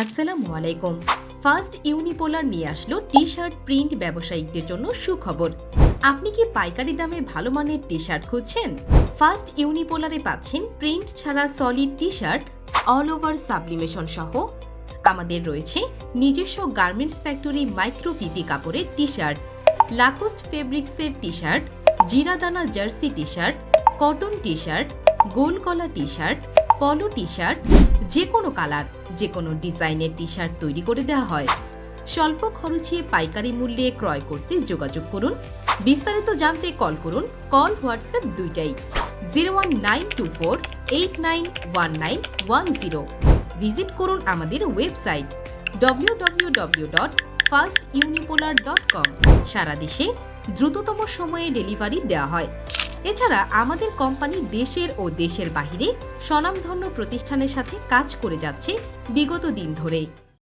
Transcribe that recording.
আসসালামু আলাইকুম। First unipolar নিয়ে আসলো টি শার্ট প্রিন্ট ব্যবসায়িকদের জন্য সুখবর। আপনি কি পাইকারি দামে ভালো মানের টি শার্ট খুঁজছেন ফার্স্ট ইউনিপোলারে পাচ্ছেন প্রিন্ট ছাড়া solid T shirt all over sublimation সহ। আমাদের রয়েছে নিজস্ব গার্মেন্টস ফ্যাক্টরি মাইক্রো পিপি কাপড়ের টি শার্ট লাকোস্ট ফেব্রিক্সের T shirt জিরাদানা jersey T shirt cotton T shirt গোল কলা টি শার্ট পলো টি শার্ট যে কোনো কালার যে কোনো ডিজাইনের টি শার্ট তৈরি করে দেওয়া হয়। স্বল্প খরচে পাইকারি মূল্যে ক্রয় করতে যোগাযোগ করুন। বিস্তারিত জানতে কল করুন, কল হোয়াটসঅ্যাপ দুইটাই, zero one nine two four eight nine one nine one zero. Visit করুন আমাদের website W W W dot first Unipolar dot com. সারা দেশে দ্রুততম সময়ে ডেলিভারি দেওয়া হয়। এছাড়া আমাদের কোম্পানি দেশের ও দেশের বাহিরে স্বনামধন্য প্রতিষ্ঠানের সাথে কাজ করে যাচ্ছে বিগত দিন ধরে